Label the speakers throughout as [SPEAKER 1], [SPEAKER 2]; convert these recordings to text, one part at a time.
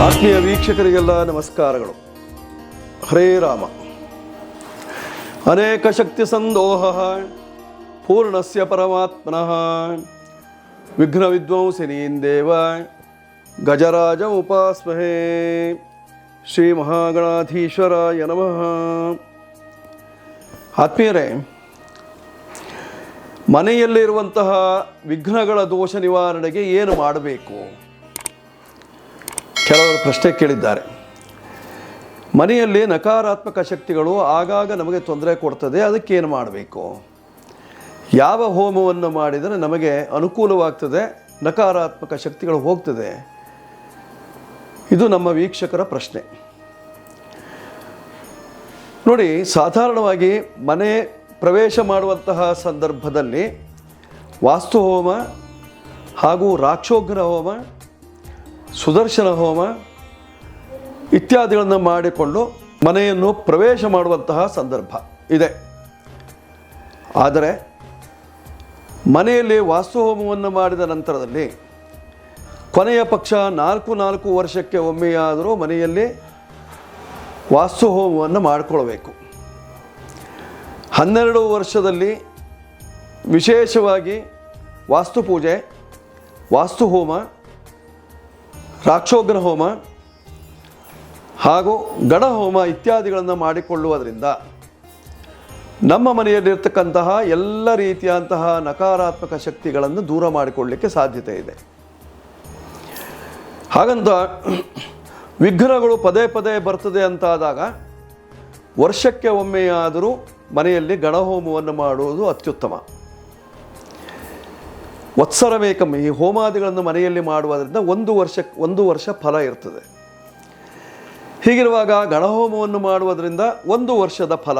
[SPEAKER 1] ಆತ್ಮೀಯ ವೀಕ್ಷಕರಿಗೆಲ್ಲ ನಮಸ್ಕಾರಗಳು. ಹರೇ ರಾಮ. ಅನೇಕ ಶಕ್ತಿ ಸಂದೋಹ. ಪೂರ್ಣಸ್ಯ ಪರಮಾತ್ಮನಃ. ವಿಘ್ನ ವಿದ್ವಾಂಸಿನೀನ್ ದೇವ. ಗಜರಾಜ ಉಪಾಸ್ಮಹೇ. ಶ್ರೀ ಮಹಾಗಣಾಧೀಶ್ವರಾಯ ನಮಃ. ಆತ್ಮೀಯರೇ, ಮನೆಯಲ್ಲಿರುವಂತಹ ವಿಘ್ನಗಳ ದೋಷ ನಿವಾರಣೆಗೆ ಏನು ಮಾಡಬೇಕು? ಕೆಲವರು ಪ್ರಶ್ನೆ ಕೇಳಿದ್ದಾರೆ. ಮನೆಯಲ್ಲಿ ನಕಾರಾತ್ಮಕ ಶಕ್ತಿಗಳು ಆಗಾಗ ನಮಗೆ ತೊಂದರೆ ಕೊಡ್ತದೆ, ಅದಕ್ಕೆ ಏನು ಮಾಡಬೇಕು? ಯಾವ ಹೋಮವನ್ನು ಮಾಡಿದರೆ ನಮಗೆ ಅನುಕೂಲವಾಗ್ತದೆ, ನಕಾರಾತ್ಮಕ ಶಕ್ತಿಗಳು ಹೋಗ್ತದೆ? ಇದು ನಮ್ಮ ವೀಕ್ಷಕರ ಪ್ರಶ್ನೆ. ನೋಡಿ, ಸಾಧಾರಣವಾಗಿ ಮನೆ ಪ್ರವೇಶ ಮಾಡುವಂತಹ ಸಂದರ್ಭದಲ್ಲಿ ವಾಸ್ತು ಹೋಮ ಹಾಗೂ ರಾಕ್ಷೋಗ್ರ ಹೋಮ ಸುದರ್ಶನ ಹೋಮ ಇತ್ಯಾದಿಗಳನ್ನು ಮಾಡಿಕೊಂಡು ಮನೆಯನ್ನು ಪ್ರವೇಶ ಮಾಡುವಂತಹ ಸಂದರ್ಭ ಇದೆ. ಆದರೆ ಮನೆಯಲ್ಲಿ ವಾಸ್ತುಹೋಮವನ್ನು ಮಾಡಿದ ನಂತರದಲ್ಲಿ ಕೊನೆಯ ಪಕ್ಷ ನಾಲ್ಕು ನಾಲ್ಕು ವರ್ಷಕ್ಕೆ ಒಮ್ಮೆಯಾದರೂ ಮನೆಯಲ್ಲಿ ವಾಸ್ತುಹೋಮವನ್ನು ಮಾಡಿಕೊಳ್ಬೇಕು ಹನ್ನೆರಡು ವರ್ಷದಲ್ಲಿ ವಿಶೇಷವಾಗಿ ವಾಸ್ತು ಪೂಜೆ ವಾಸ್ತು ಹೋಮ ರಾಕ್ಷೋಗ್ರ ಹೋಮ ಹಾಗೂ ಗಣಹೋಮ ಇತ್ಯಾದಿಗಳನ್ನು ಮಾಡಿಕೊಳ್ಳುವುದರಿಂದ ನಮ್ಮ ಮನೆಯಲ್ಲಿರ್ತಕ್ಕಂತಹ ಎಲ್ಲ ರೀತಿಯಂತಹ ನಕಾರಾತ್ಮಕ ಶಕ್ತಿಗಳನ್ನು ದೂರ ಮಾಡಿಕೊಳ್ಳಲಿಕ್ಕೆ ಸಾಧ್ಯತೆ ಇದೆ. ಹಾಗಂತ ವಿಘ್ನಗಳು ಪದೇ ಪದೇ ಬರ್ತದೆ ಅಂತಾದಾಗ ವರ್ಷಕ್ಕೆ ಒಮ್ಮೆಯಾದರೂ ಮನೆಯಲ್ಲಿ ಗಣಹೋಮವನ್ನು ಮಾಡುವುದು ಅತ್ಯುತ್ತಮ. ವತ್ಸರಮೇಕಂ, ಈ ಹೋಮಾದಿಗಳನ್ನು ಮನೆಯಲ್ಲಿ ಮಾಡುವುದರಿಂದ ಒಂದು ವರ್ಷ ಒಂದು ವರ್ಷ ಫಲ ಇರ್ತದೆ. ಹೀಗಿರುವಾಗ ಗಣಹೋಮವನ್ನು ಮಾಡುವುದರಿಂದ ಒಂದು ವರ್ಷದ ಫಲ.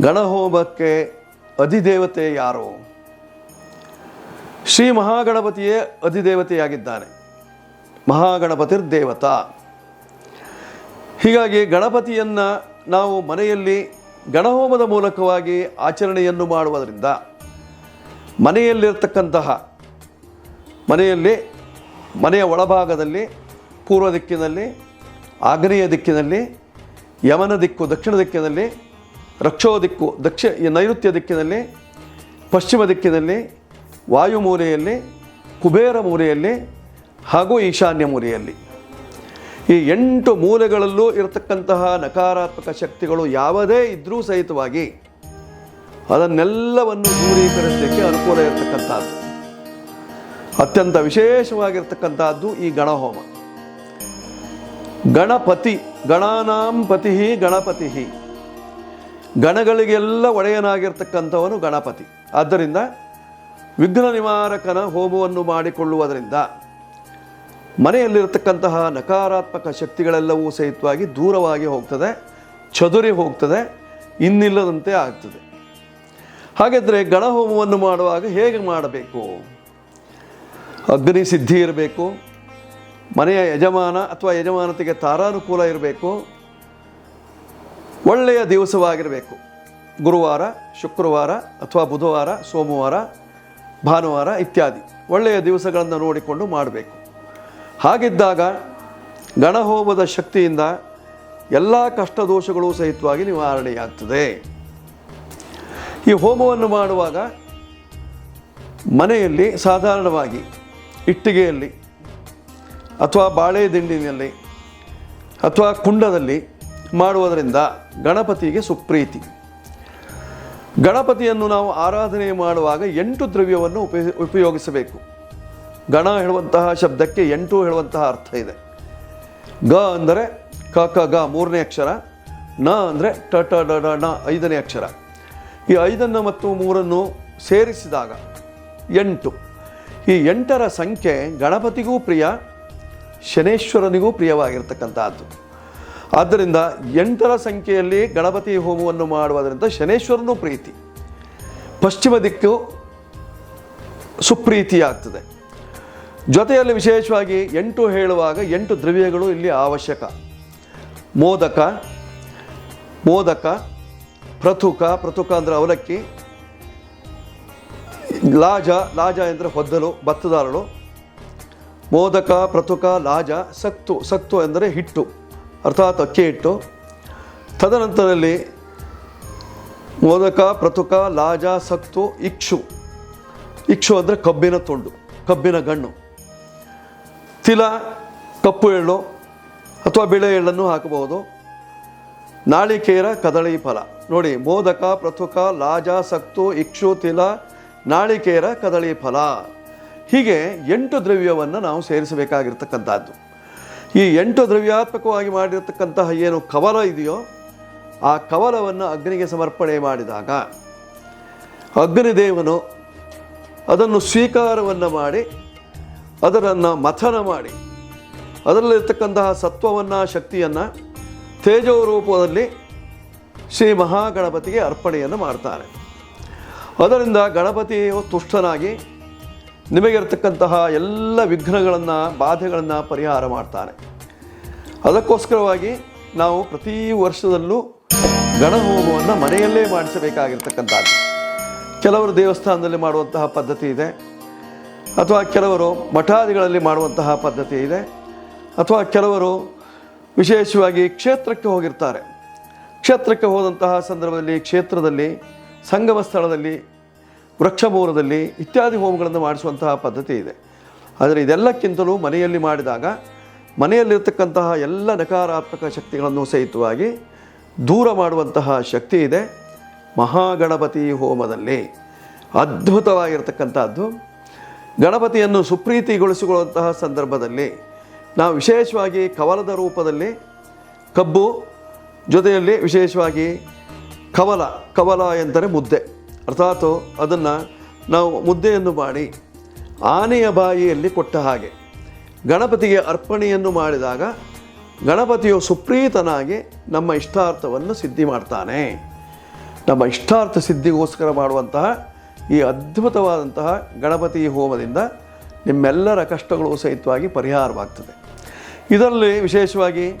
[SPEAKER 1] ಗಣಹೋಮಕ್ಕೆ ಅಧಿದೇವತೆ ಯಾರು? ಶ್ರೀ ಮಹಾಗಣಪತಿಯೇ ಅಧಿದೇವತೆಯಾಗಿದ್ದಾನೆ. ಮಹಾಗಣಪತಿರ್ ದೇವತಾ. ಹೀಗಾಗಿ ಗಣಪತಿಯನ್ನು ನಾವು ಮನೆಯಲ್ಲಿ ಗಣಹೋಮದ ಮೂಲಕವಾಗಿ ಆಚರಣೆಯನ್ನು ಮಾಡುವುದರಿಂದ ಮನೆಯಲ್ಲಿರ್ತಕ್ಕಂತಹ, ಮನೆಯಲ್ಲಿ, ಮನೆಯ ಒಳಭಾಗದಲ್ಲಿ, ಪೂರ್ವ ದಿಕ್ಕಿನಲ್ಲಿ, ಆಗ್ನೇಯ ದಿಕ್ಕಿನಲ್ಲಿ, ಯಮನ ದಿಕ್ಕು, ದಕ್ಷಿಣ ದಿಕ್ಕಿನಲ್ಲಿ, ರಕ್ಷೋ ದಿಕ್ಕು, ದಕ್ಷಿ ನೈಋತ್ಯ ದಿಕ್ಕಿನಲ್ಲಿ, ಪಶ್ಚಿಮ ದಿಕ್ಕಿನಲ್ಲಿ, ವಾಯು ಮೂಲೆಯಲ್ಲಿ, ಕುಬೇರ ಮೂಲೆಯಲ್ಲಿ ಹಾಗೂ ಈಶಾನ್ಯ ಮೂಲೆಯಲ್ಲಿ. ಈ ಎಂಟು ಮೂಲೆಗಳಲ್ಲೂ ಇರತಕ್ಕಂತಹ ನಕಾರಾತ್ಮಕ ಶಕ್ತಿಗಳು ಯಾವುದೇ ಇದ್ದರೂ ಸಹಿತವಾಗಿ ಅದನ್ನೆಲ್ಲವನ್ನು ದೂರೀಕರಿಸಲಿಕ್ಕೆ ಅನುಕೂಲ ಇರತಕ್ಕಂಥದ್ದು. ಅತ್ಯಂತ ವಿಶೇಷವಾಗಿರ್ತಕ್ಕಂಥದ್ದು ಈ ಗಣಹೋಮ. ಗಣಪತಿ, ಗಣಾನಾಂ ಪತಿ ಗಣಪತಿ ಗಣಗಳಿಗೆಲ್ಲ ಒಡೆಯನಾಗಿರ್ತಕ್ಕಂಥವನು ಗಣಪತಿ. ಆದ್ದರಿಂದ ವಿಘ್ನ ನಿವಾರಕನ ಹೋಮವನ್ನು ಮಾಡಿಕೊಳ್ಳುವುದರಿಂದ ಮನೆಯಲ್ಲಿರತಕ್ಕಂತಹ ನಕಾರಾತ್ಮಕ ಶಕ್ತಿಗಳೆಲ್ಲವೂ ಸಹಿತವಾಗಿ ದೂರವಾಗಿ ಹೋಗ್ತದೆ, ಚದುರಿ ಹೋಗ್ತದೆ, ಇನ್ನಿಲ್ಲದಂತೆ ಆಗ್ತದೆ. ಹಾಗಾದರೆ ಗಣಹೋಮವನ್ನು ಮಾಡುವಾಗ ಹೇಗೆ ಮಾಡಬೇಕು? ಅಗ್ನಿ ಸಿದ್ಧಿ ಇರಬೇಕು, ಮನೆಯ ಯಜಮಾನ ಅಥವಾ ಯಜಮಾನತೆಗೆ ತಾರಾನುಕೂಲ ಇರಬೇಕು, ಒಳ್ಳೆಯ ದಿವಸವಾಗಿರಬೇಕು. ಗುರುವಾರ, ಶುಕ್ರವಾರ ಅಥವಾ ಬುಧವಾರ, ಸೋಮವಾರ, ಭಾನುವಾರ ಇತ್ಯಾದಿ. ಒಳ್ಳೆಯ ದಿವಸಗಳನ್ನು ನೋಡಿಕೊಂಡು ಮಾಡಬೇಕು. ಹಾಗಿದ್ದಾಗ ಗಣಹೋಮದ ಶಕ್ತಿಯಿಂದ ಎಲ್ಲ ಕಷ್ಟ ದೋಷಗಳು ಸಹಿತವಾಗಿ ನಿವಾರಣೆಯಾಗ್ತದೆ. ಈ ಹೋಮವನ್ನು ಮಾಡುವಾಗ ಮನೆಯಲ್ಲಿ ಸಾಧಾರಣವಾಗಿ ಇಟ್ಟಿಗೆಯಲ್ಲಿ ಅಥವಾ ಬಾಳೆ ದಿಂಡಿನಲ್ಲಿ ಅಥವಾ ಕುಂಡದಲ್ಲಿ ಮಾಡುವುದರಿಂದ ಗಣಪತಿಗೆ ಸುಪ್ರೀತಿ. ಗಣಪತಿಯನ್ನು ನಾವು ಆರಾಧನೆ ಮಾಡುವಾಗ ಎಂಟು ದ್ರವ್ಯವನ್ನು ಉಪಯೋಗ ಉಪಯೋಗಿಸಬೇಕು. ಗಣ ಹೇಳುವಂತಹ ಶಬ್ದಕ್ಕೆ ಎಂಟು ಹೇಳುವಂತಹ ಅರ್ಥ ಇದೆ. ಗ ಅಂದರೆ ಕ ಕ, ಗ ಮೂರನೇ ಅಕ್ಷರ, ನ ಅಂದರೆ ಟ ಟ, ಡ ಡ, ಣ ಐದನೇ ಅಕ್ಷರ. ಈ ಐದನ್ನು ಮತ್ತು ಮೂರನ್ನು ಸೇರಿಸಿದಾಗ ಎಂಟು. ಈ ಎಂಟರ ಸಂಖ್ಯೆ ಗಣಪತಿಗೂ ಪ್ರಿಯ, ಶನೇಶ್ವರನಿಗೂ ಪ್ರಿಯವಾಗಿರ್ತಕ್ಕಂಥದ್ದು. ಆದ್ದರಿಂದ ಎಂಟರ ಸಂಖ್ಯೆಯಲ್ಲಿ ಗಣಪತಿ ಹೋಮವನ್ನು ಮಾಡುವುದರಿಂದ ಶನೇಶ್ವರನೂ ಪ್ರೀತಿ. ಪಶ್ಚಿಮ ದಿಕ್ಕು ಸುಪ್ರೀತಿಯಾಗ್ತದೆ. ಜೊತೆಯಲ್ಲಿ ವಿಶೇಷವಾಗಿ ಎಂಟು ಹೇಳುವಾಗ ಎಂಟು ದ್ರವ್ಯಗಳು ಇಲ್ಲಿ ಅವಶ್ಯಕ. ಮೋದಕ ಮೋದಕ ಪ್ರತುಕ ಪ್ರತುಕ ಅಂದರೆ ಅವಲಕ್ಕಿ. ಲಾಜ ಲಾಜ ಎಂದರೆ ಹೊದ್ದಲು, ಭತ್ತದಾರಳು. ಮೋದಕ, ಪ್ರತುಕ, ಲಾಜ ಸತ್ತು ಸತ್ತು ಎಂದರೆ ಹಿಟ್ಟು, ಅರ್ಥಾತ್ ಅಕ್ಕಿ ಹಿಟ್ಟು. ತದನಂತರದಲ್ಲಿ ಮೋದಕ, ಪ್ರತುಕ, ಲಾಜ ಸತ್ತು ಇಕ್ಷು. ಇಕ್ಷು ಅಂದರೆ ಕಬ್ಬಿನ ತುಂಡು, ಕಬ್ಬಿನ ಗಣ್ಣು. ತಿಲ, ಕಪ್ಪು ಎಳ್ಳು ಅಥವಾ ಬಿಳೆ ಎಳ್ಳನ್ನು ಹಾಕಬಹುದು. ನಾಳಿಕೇರ, ಕದಳಿ ಫಲ. ನೋಡಿ, ಮೋದಕ, ಪ್ರಥುಕ, ಲಾಜ, ಸಕ್ತು, ಇಕ್ಷು, ತಿಲ, ನಾಳಿಕೇರ, ಕದಳಿ ಫಲ. ಹೀಗೆ ಎಂಟು ದ್ರವ್ಯವನ್ನು ನಾವು ಸೇರಿಸಬೇಕಾಗಿರ್ತಕ್ಕಂಥದ್ದು. ಈ ಎಂಟು ದ್ರವ್ಯಾತ್ಮಕವಾಗಿ ಮಾಡಿರತಕ್ಕಂತಹ ಏನು ಕವಲ ಇದೆಯೋ, ಆ ಕವಲವನ್ನು ಅಗ್ನಿಗೆ ಸಮರ್ಪಣೆ ಮಾಡಿದಾಗ, ಅಗ್ನಿದೇವನು ಅದನ್ನು ಸ್ವೀಕಾರವನ್ನು ಮಾಡಿ, ಅದರನ್ನು ಮಥನ ಮಾಡಿ, ಅದರಲ್ಲಿರ್ತಕ್ಕಂತಹ ಸತ್ವವನ್ನು, ಶಕ್ತಿಯನ್ನು ತೇಜೋ ರೂಪದಲ್ಲಿ ಶ್ರೀ ಮಹಾಗಣಪತಿಗೆ ಅರ್ಪಣೆಯನ್ನು ಮಾಡ್ತಾರೆ. ಅದರಿಂದ ಗಣಪತಿಯು ತುಷ್ಟನಾಗಿ ನಿಮಗಿರ್ತಕ್ಕಂತಹ ಎಲ್ಲ ವಿಘ್ನಗಳನ್ನು, ಬಾಧೆಗಳನ್ನು ಪರಿಹಾರ ಮಾಡ್ತಾನೆ. ಅದಕ್ಕೋಸ್ಕರವಾಗಿ ನಾವು ಪ್ರತಿ ವರ್ಷದಲ್ಲೂ ಗಣಹೋಮವನ್ನು ಮನೆಯಲ್ಲೇ ಮಾಡಿಸಬೇಕಾಗಿರ್ತಕ್ಕಂಥದ್ದು. ಕೆಲವರು ದೇವಸ್ಥಾನದಲ್ಲಿ ಮಾಡುವಂತಹ ಪದ್ಧತಿ ಇದೆ. ಅಥವಾ ಕೆಲವರು ಮಠಾದಿಗಳಲ್ಲಿ ಮಾಡುವಂತಹ ಪದ್ಧತಿ ಇದೆ. ಅಥವಾ ಕೆಲವರು ವಿಶೇಷವಾಗಿ ಕ್ಷೇತ್ರಕ್ಕೆ ಹೋಗಿರ್ತಾರೆ. ಕ್ಷೇತ್ರಕ್ಕೆ ಹೋದಂತಹ ಸಂದರ್ಭದಲ್ಲಿ, ಕ್ಷೇತ್ರದಲ್ಲಿ, ಸಂಗಮ ಸ್ಥಳದಲ್ಲಿ ವೃಕ್ಷಮೂಲದಲ್ಲಿ ಇತ್ಯಾದಿ ಹೋಮಗಳನ್ನು ಮಾಡಿಸುವಂತಹ ಪದ್ಧತಿ ಇದೆ. ಆದರೆ ಇದೆಲ್ಲಕ್ಕಿಂತಲೂ ಮನೆಯಲ್ಲಿ ಮಾಡಿದಾಗ, ಮನೆಯಲ್ಲಿರ್ತಕ್ಕಂತಹ ಎಲ್ಲ ನಕಾರಾತ್ಮಕ ಶಕ್ತಿಗಳನ್ನು ಸಹಿತವಾಗಿ ದೂರ ಮಾಡುವಂತಹ ಶಕ್ತಿ ಇದೆ ಮಹಾಗಣಪತಿ ಹೋಮದಲ್ಲಿ. ಅದ್ಭುತವಾಗಿರ್ತಕ್ಕಂಥದ್ದು. ಗಣಪತಿಯನ್ನು ಸುಪ್ರೀತಿಗೊಳಿಸಿಕೊಳ್ಳುವಂತಹ ಸಂದರ್ಭದಲ್ಲಿ ನಾವು ವಿಶೇಷವಾಗಿ ಕವಲದ ರೂಪದಲ್ಲಿ ಕಬ್ಬು ಜೊತೆಯಲ್ಲಿ ವಿಶೇಷವಾಗಿ ಕವಲ ಕವಲ ಎಂದರೆ ಮುದ್ದೆ. ಅರ್ಥಾತ್ ಅದನ್ನು ನಾವು ಮುದ್ದೆಯನ್ನು ಮಾಡಿ ಆನೆಯ ಬಾಯಿಯಲ್ಲಿ ಕೊಟ್ಟ ಹಾಗೆ, ಗಣಪತಿಗೆ ಅರ್ಪಣೆಯನ್ನು ಮಾಡಿದಾಗ ಗಣಪತಿಯು ಸುಪ್ರೀತನಾಗಿ ನಮ್ಮ ಇಷ್ಟಾರ್ಥವನ್ನು ಸಿದ್ಧಿ ಮಾಡ್ತಾನೆ. ನಮ್ಮ ಇಷ್ಟಾರ್ಥ ಸಿದ್ಧಿಗೋಸ್ಕರ ಮಾಡುವಂತಹ ಈ ಅದ್ಭುತವಾದಂತಹ ಗಣಪತಿ ಹೋಮದಿಂದ ನಿಮ್ಮೆಲ್ಲರ ಕಷ್ಟಗಳು ಸಹಿತವಾಗಿ ಪರಿಹಾರವಾಗ್ತದೆ. ಇದರಲ್ಲಿ ವಿಶೇಷವಾಗಿ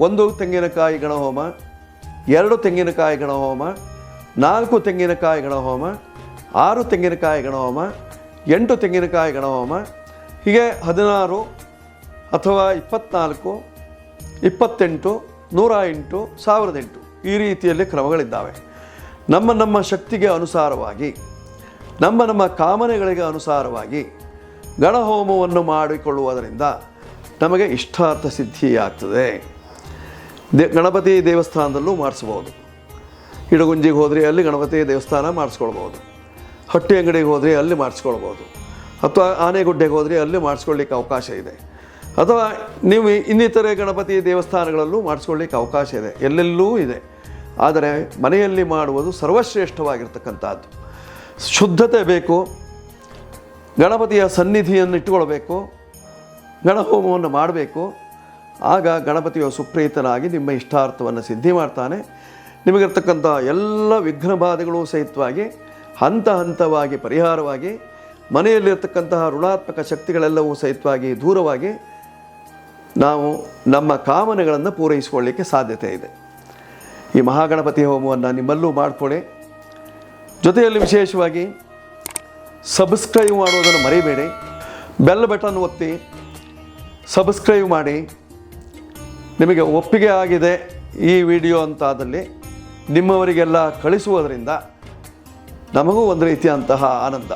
[SPEAKER 1] ಒಂದು ತೆಂಗಿನಕಾಯಿ ಗಣಹೋಮ ಎರಡು ತೆಂಗಿನಕಾಯಿ ಗಣಹೋಮ ನಾಲ್ಕು ತೆಂಗಿನಕಾಯಿ ಗಣಹೋಮ ಆರು ತೆಂಗಿನಕಾಯಿ ಗಣಹೋಮ ಎಂಟು ತೆಂಗಿನಕಾಯಿ ಗಣಹೋಮ ಹೀಗೆ ಹದಿನಾರು ಅಥವಾ ಇಪ್ಪತ್ನಾಲ್ಕು, ಇಪ್ಪತ್ತೆಂಟು, ನೂರ ಎಂಟು, ಸಾವಿರದ ಎಂಟು ಈ ರೀತಿಯಲ್ಲಿ ಕ್ರಮಗಳಿದ್ದಾವೆ. ನಮ್ಮ ನಮ್ಮ ಶಕ್ತಿಗೆ ಅನುಸಾರವಾಗಿ, ನಮ್ಮ ನಮ್ಮ ಕಾಮನೆಗಳಿಗೆ ಅನುಸಾರವಾಗಿ ಗಣಹೋಮವನ್ನು ಮಾಡಿಕೊಳ್ಳುವುದರಿಂದ ನಮಗೆ ಇಷ್ಟಾರ್ಥ ಸಿದ್ಧಿಯಾಗ್ತದೆ. ದೇ ಗಣಪತಿ ದೇವಸ್ಥಾನದಲ್ಲೂ ಮಾಡಿಸ್ಬೋದು. ಇಡಗುಂಜಿಗೆ ಹೋದರೆ ಅಲ್ಲಿ ಗಣಪತಿ ದೇವಸ್ಥಾನ ಮಾಡಿಸ್ಕೊಳ್ಬೋದು. ಹಟ್ಟಿ ಅಂಗಡಿಗೆ ಹೋದರೆ ಅಲ್ಲಿ ಮಾಡಿಸ್ಕೊಳ್ಬೋದು. ಅಥವಾ ಆನೆಗುಡ್ಡೆಗೆ ಹೋದರೆ ಅಲ್ಲಿ ಮಾಡಿಸ್ಕೊಳ್ಳಿಕ್ಕೆ ಅವಕಾಶ ಇದೆ. ಅಥವಾ ನೀವು ಇನ್ನಿತರೆ ಗಣಪತಿ ದೇವಸ್ಥಾನಗಳಲ್ಲೂ ಮಾಡಿಸ್ಕೊಳ್ಳಿಕ್ಕೆ ಅವಕಾಶ ಇದೆ. ಎಲ್ಲೆಲ್ಲೂ ಇದೆ. ಆದರೆ ಮನೆಯಲ್ಲಿ ಮಾಡುವುದು ಸರ್ವಶ್ರೇಷ್ಠವಾಗಿರ್ತಕ್ಕಂಥದ್ದು. ಶುದ್ಧತೆ ಬೇಕು. ಗಣಪತಿಯ ಸನ್ನಿಧಿಯನ್ನು ಇಟ್ಟುಕೊಳ್ಬೇಕು. ಗಣಹೋಮವನ್ನು ಮಾಡಬೇಕು. ಆಗ ಗಣಪತಿಯು ಸುಪ್ರೀತನಾಗಿ ನಿಮ್ಮ ಇಷ್ಟಾರ್ಥವನ್ನು ಸಿದ್ಧಿ ಮಾಡ್ತಾನೆ. ನಿಮಗಿರ್ತಕ್ಕಂಥ ಎಲ್ಲ ವಿಘ್ನ ಬಾಧೆಗಳು ಸಹಿತವಾಗಿ, ಹಂತ ಹಂತವಾಗಿ, ಪರಿಹಾರವಾಗಿ, ಮನೆಯಲ್ಲಿರ್ತಕ್ಕಂತಹ ಋಣಾತ್ಮಕ ಶಕ್ತಿಗಳೆಲ್ಲವೂ ಸಹಿತವಾಗಿ ದೂರವಾಗಿ ನಾವು ನಮ್ಮ ಕಾಮನೆಗಳನ್ನು ಪೂರೈಸಿಕೊಳ್ಳಿಕ್ಕೆ ಸಾಧ್ಯತೆ ಇದೆ. ಈ ಮಹಾಗಣಪತಿ ಹೋಮವನ್ನು ನಿಮ್ಮಲ್ಲೂ ಮಾಡಿಕೊಳ್ಳಿ. ಜೊತೆಯಲ್ಲಿ ವಿಶೇಷವಾಗಿ ಸಬ್ಸ್ಕ್ರೈಬ್ ಮಾಡುವುದನ್ನು ಮರಿಬೇಡಿ. ಬೆಲ್ ಬಟನ್ ಒತ್ತಿ ಸಬ್ಸ್ಕ್ರೈಬ್ ಮಾಡಿ. ನಿಮಗೆ ಒಪ್ಪಿಗೆ ಆಗಿದೆ ಈ ವಿಡಿಯೋ ಅಂತಾದಲ್ಲಿ ನಿಮ್ಮವರಿಗೆಲ್ಲ ಕಳಿಸುವುದರಿಂದ ನಮಗೂ ಒಂದು ರೀತಿಯಂತಹ ಆನಂದ.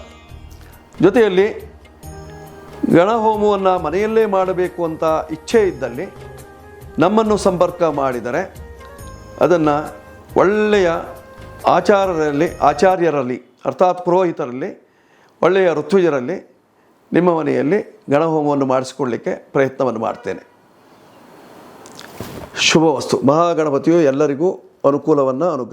[SPEAKER 1] ಜೊತೆಯಲ್ಲಿ ಗಣಹೋಮವನ್ನು ಮನೆಯಲ್ಲೇ ಮಾಡಬೇಕು ಅಂತ ಇಚ್ಛೆ ಇದ್ದಲ್ಲಿ ನಮ್ಮನ್ನು ಸಂಪರ್ಕ ಮಾಡಿದರೆ ಅದನ್ನು ಒಳ್ಳೆಯ ಆಚಾರರಲ್ಲಿ, ಆಚಾರ್ಯರಲ್ಲಿ, ಅರ್ಥಾತ್ ಪುರೋಹಿತರಲ್ಲಿ, ಒಳ್ಳೆಯ ಋತುಜರಲ್ಲಿ ನಿಮ್ಮ ಮನೆಯಲ್ಲಿ ಗಣಹೋಮವನ್ನು ಮಾಡಿಸಿಕೊಳ್ಳಿಕ್ಕೆ ಪ್ರಯತ್ನವನ್ನು ಮಾಡ್ತೇನೆ. ಶುಭ ವಸ್ತು ಮಹಾಗಣಪತಿಯು ಎಲ್ಲರಿಗೂ ಅನುಕೂಲವನ್ನು ಅನುಗ್ರಹ